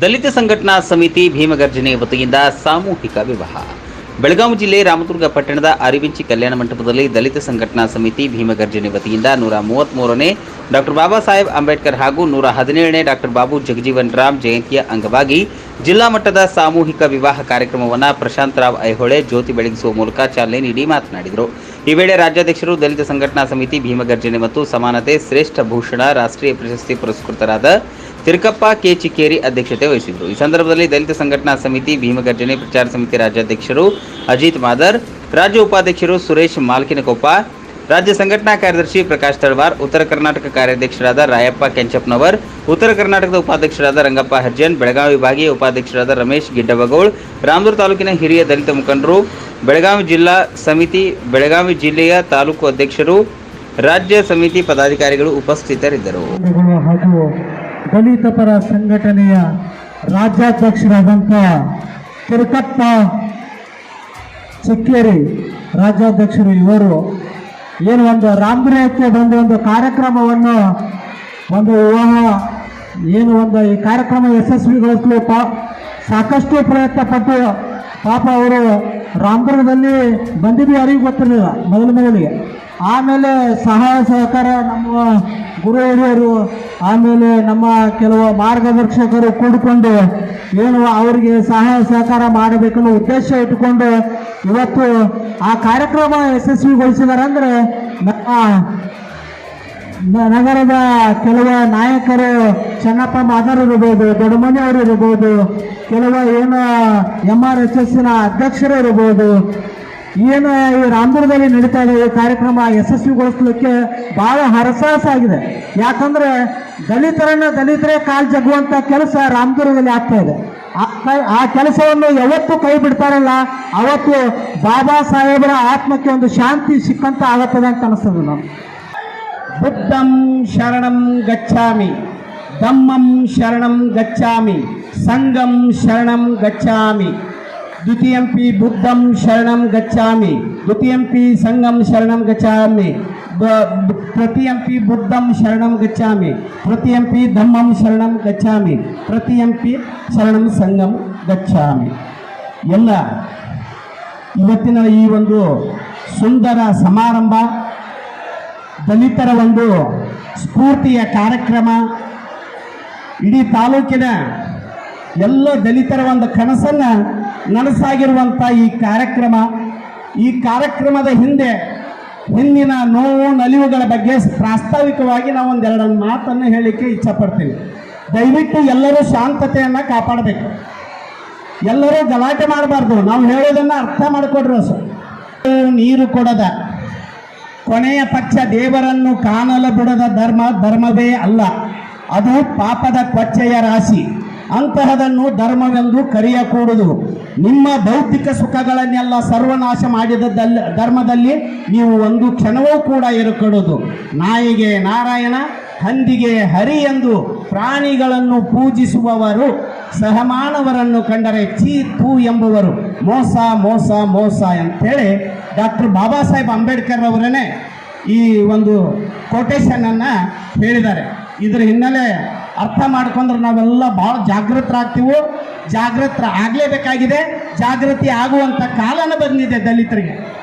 ದಲಿತ ಸಂಘಟನಾ ಸಮಿತಿ ಭೀಮಗರ್ಜನೆ ವತಿಯಿಂದ ಸಾಮೂಹಿಕ ವಿವಾಹ. ಬೆಳಗಾವಿ ಜಿಲ್ಲೆ ರಾಮದುರ್ಗ ಪಟ್ಟಣದ ಅರಿವಿಂಚಿ ಕಲ್ಯಾಣ ಮಂಟಪದಲ್ಲಿ ದಲಿತ ಸಂಘಟನಾ ಸಮಿತಿ ಭೀಮಗರ್ಜನೆ ವತಿಯಿಂದ ನೂರ ಮೂವತ್ತ್ಮೂರನೇ ಡಾಕ್ಟರ್ ಬಾಬಾ ಸಾಹೇಬ್ ಅಂಬೇಡ್ಕರ್ ಹಾಗೂ ನೂರ ಹದಿನೇಳನೇ ಡಾಕ್ಟರ್ ಬಾಬು ಜಗಜೀವನ್ ರಾಮ್ ಜಯಂತಿಯ ಅಂಗವಾಗಿ ಜಿಲ್ಲಾ ಮಟ್ಟದ ಸಾಮೂಹಿಕ ವಿವಾಹ ಕಾರ್ಯಕ್ರಮವನ್ನು ಪ್ರಶಾಂತ್ ರಾವ್ ಐಹೊಳೆ, ಜ್ಯೋತಿ ಬೆಳಗಿಸುವ ಮೂಲಕ ಚಾಲನೆ ನೀಡಿ ಮಾತನಾಡಿದರು. ಈ ವೇಳೆ ರಾಜ್ಯಾಧ್ಯಕ್ಷರು, ದಲಿತ ಸಂಘಟನಾ ಸಮಿತಿ ಭೀಮಗರ್ಜನೆ ಮತ್ತು ಸಮಾನತೆ, ಶ್ರೇಷ್ಠ ಭೂಷಣ, ರಾಷ್ಟ್ರೀಯ ಪ್ರಶಸ್ತಿ ಪುರಸ್ಕೃತರಾದ ತಿರುಕಪ್ಪ ಕೆ ಚಿಕ್ಕೇರಿ ಅಧ್ಯಕ್ಷತೆ ವಹಿಸಿದರು. ಈ ಸಂದರ್ಭದಲ್ಲಿ ದಲಿತ ಸಂಘಟನಾ ಸಮಿತಿ ಭೀಮಗರ್ಜನೆ ಪ್ರಚಾರ ಸಮಿತಿ ರಾಜ್ಯಾಧ್ಯಕ್ಷರು ಅಜಿತ್ ಮಾದರ್, ರಾಜ್ಯ ಉಪಾಧ್ಯಕ್ಷರು ಸುರೇಶ್ ಮಾಲ್ಕಿನಕೊಪ್ಪ, ರಾಜ್ಯ ಸಂಘಟನಾ ಕಾರ್ಯದರ್ಶಿ ಪ್ರಕಾಶ್ ತಳವಾರ್, ಉತ್ತರ ಕರ್ನಾಟಕ ಕಾರ್ಯಾಧ್ಯಕ್ಷರಾದ ರಾಯಪ್ಪ ಕೆಂಚಪ್ಪನವರ್, ಉತ್ತರ ಕರ್ನಾಟಕದ ಉಪಾಧ್ಯಕ್ಷರಾದ ರಂಗಪ್ಪ ಹರ್ಜನ್, ಬೆಳಗಾವಿ ವಿಭಾಗೀಯ ಉಪಾಧ್ಯಕ್ಷರಾದ ರಮೇಶ್ ಗಿಡ್ಡಬಗೋಳ್ ರಾಮದೂರು ತಾಲೂಕಿನ ಹಿರಿಯ ದಲಿತ ಮುಖಂಡರು, ಬೆಳಗಾವಿ ಜಿಲ್ಲಾ ಸಮಿತಿ, ಬೆಳಗಾವಿ ಜಿಲ್ಲೆಯ ತಾಲೂಕು ಅಧ್ಯಕ್ಷರು, ರಾಜ್ಯ ಸಮಿತಿ ಪದಾಧಿಕಾರಿಗಳು ಉಪಸ್ಥಿತರಿದ್ದರು. ದಲಿತ ಪರ ಸಂಘಟನೆಯ ರಾಜ್ಯಾಧ್ಯಕ್ಷರಾದಂಥ ತಿರುಕಪ್ಪ ಚಿಕ್ಕೇರಿ ರಾಜ್ಯಾಧ್ಯಕ್ಷರು ಇವರು. ಏನು ಒಂದು ರಾಮದುರ್ಗಕ್ಕೆ ಬಂದು ಒಂದು ಕಾರ್ಯಕ್ರಮವನ್ನು, ಒಂದು ವಿವಾಹ, ಏನು ಒಂದು ಈ ಕಾರ್ಯಕ್ರಮ ಯಶಸ್ವಿಗೊಳಿಸಲು ಸಾಕಷ್ಟು ಪ್ರಯತ್ನ ಪಟ್ಟು ಪಾಪ ಅವರು ರಾಮಪುರದಲ್ಲಿ ಬಂದಿದ್ದು ಯಾರಿಗೂ ಗೊತ್ತಿರಲಿಲ್ಲ ಮೊದಲ ಮೊದಲಿಗೆ. ಆಮೇಲೆ ಸಹಾಯ ಸಹಕಾರ ನಮ್ಮ ಗುರು ಹಿರಿಯರು, ಆಮೇಲೆ ನಮ್ಮ ಕೆಲವು ಮಾರ್ಗದರ್ಶಕರು ಕೂಡಿಕೊಂಡು ಏನು ಅವರಿಗೆ ಸಹಾಯ ಸಹಕಾರ ಮಾಡಬೇಕನ್ನೋ ಉದ್ದೇಶ ಇಟ್ಟುಕೊಂಡು ಇವತ್ತು ಆ ಕಾರ್ಯಕ್ರಮ ಯಶಸ್ವಿಗೊಳಿಸಿದಾರೆ ಅಂದರೆ ನಮ್ಮ ನಗರದ ಕೆಲವು ನಾಯಕರು ಚೆನ್ನಪ್ಪ ಮಾದರ್ ಇರಬಹುದು ದೊಡ್ಡಮನಿ ಅವರು ಇರಬಹುದು ಕೆಲವು ಏನು ಎಂ ಆರ್ ಎಸ್ ಎಸ್ಸಿನ ಅಧ್ಯಕ್ಷರು ಇರ್ಬೋದು ಏನು ಈ ರಾಮದುರ್ಗದಲ್ಲಿ ನಡೀತಾ ಇದೆ, ಈ ಕಾರ್ಯಕ್ರಮ ಯಶಸ್ವಿಗೊಳಿಸಲಿಕ್ಕೆ ಬಹಳ ಹರಸಾಹಸ ಆಗಿದೆ ಯಾಕಂದ್ರೆ ದಲಿತರನ್ನ ದಲಿತರೇ ಕಾಲ್ ಜಗ್ಗುವಂಥ ಕೆಲಸ ರಾಮದುರ್ಗದಲ್ಲಿ ಆಗ್ತಾ ಇದೆ. ಆ ಕೆಲಸವನ್ನು ಯಾವತ್ತು ಕೈ ಬಿಡ್ತಾರಲ್ಲ, ಅವತ್ತು ಬಾಬಾ ಸಾಹೇಬರ ಆತ್ಮಕ್ಕೆ ಒಂದು ಶಾಂತಿ ಸಿಕ್ಕಂತ ಆಗುತ್ತದೆ ಅಂತ ಅನಿಸ್ತದೆ ನಾವು ಬುದ್ಧಂ ಶರಣಂ ಗಚ್ಚಾಮಿ ಧಮ್ಮಂ ಶರಣಂ ಗಚ್ಚಾಮಿ ಸಂಘಂ ಶರಣಂ ಗಚ್ಚಾಮಿ ದ್ವಿತೀಯಂಪಿ ಬುದ್ಧಂ ಶರಣಂ ಗಚ್ಚಾಮಿ ದ್ವಿತೀಯಂಪಿ ಸಂಘಂ ಶರಣಂ ಗಚ್ಚಾಮಿ ಬ- ಪಿ ಬುದ್ಧಂ ಶರಣಂ ಗಚ್ಚಾಮಿ ತೃತೀಯಂಪಿ ಧಮ್ಮಂ ಶರಣಂ ಗಚ್ಚಾಮಿ ತೃತೀಯಂಪಿ ಶರಣಂ ಸಂಘಂ ಗಚ್ಚಾಮಿ ಎಲ್ಲ ಇವತ್ತಿನ ಈ ಒಂದು ಸುಂದರ ಸಮಾರಂಭ ದಲಿತರ ಒಂದು ಸ್ಫೂರ್ತಿಯ ಕಾರ್ಯಕ್ರಮ ಇಡೀ ತಾಲೂಕಿನ ಎಲ್ಲ ದಲಿತರ ಒಂದು ಕನಸನ್ನು ನನಸಾಗಿರುವಂಥ ಈ ಕಾರ್ಯಕ್ರಮ. ಈ ಕಾರ್ಯಕ್ರಮದ ಹಿಂದೆ ಹಿಂದಿನ ನೋವು, ನಲಿವುಗಳ ಬಗ್ಗೆ ಪ್ರಾಸ್ತಾವಿಕವಾಗಿ ನಾವು ಒಂದೆರಡು ಮಾತನ್ನು ಹೇಳಲಿಕ್ಕೆ ಇಚ್ಛಪಡ್ತೀನಿ ದಯವಿಟ್ಟು ಎಲ್ಲರೂ ಶಾಂತತೆಯನ್ನು ಕಾಪಾಡಬೇಕು. ಎಲ್ಲರೂ ಗಲಾಟೆ ಮಾಡಬಾರ್ದು. ನಾವು ಹೇಳೋದನ್ನು ಅರ್ಥ ಮಾಡಿಕೊಡ್ರಿ ಸರ್ ನೀರು ಕೊಡದ. ಕೊನೆಯ ಪಕ್ಷ ದೇವರನ್ನು ಕಾಣಲು ಬಿಡದ ಧರ್ಮ, ಧರ್ಮವೇ ಅಲ್ಲ. ಅದು ಪಾಪದ ಕೊಚ್ಚೆಯ ರಾಶಿ. ಅಂತಹದನ್ನು ಧರ್ಮವೆಂದು ಕರೆಯಕೂಡದು. ನಿಮ್ಮ ಭೌತಿಕ ಸುಖಗಳನ್ನೆಲ್ಲ ಸರ್ವನಾಶ ಮಾಡಿದ ಧರ್ಮದಲ್ಲಿ ನೀವು ಒಂದು ಕ್ಷಣವೂ ಕೂಡ ಇರುಕೊಡುದು. ನಾಯಿಗೆ ನಾರಾಯಣ ಹಂದಿಗೆ ಹರಿ ಎಂದು ಪ್ರಾಣಿಗಳನ್ನು ಪೂಜಿಸುವವರು, ಸಹಮಾನವರನ್ನು ಕಂಡರೆ ಚೀ ತೂ ಎಂಬುವರು. ಮೋಸ ಮೋಸ ಮೋಸ ಅಂತೇಳಿ ಡಾಕ್ಟರ್ ಬಾಬಾ ಸಾಹೇಬ್ ಅಂಬೇಡ್ಕರ್ ಅವರೇ ಈ ಒಂದು ಕೊಟೇಶನನ್ನು ಹೇಳಿದ್ದಾರೆ. ಇದರ ಹಿನ್ನೆಲೆ ಅರ್ಥ ಮಾಡ್ಕೊಂಡ್ರೆ ನಾವೆಲ್ಲ ಭಾಳ ಜಾಗೃತರಾಗ್ತೀವೋ ಜಾಗೃತರ ಆಗಲೇಬೇಕಾಗಿದೆ ಜಾಗೃತಿ ಆಗುವಂಥ ಕಾಲನ ಬಂದಿದೆ ದಲಿತರಿಗೆ.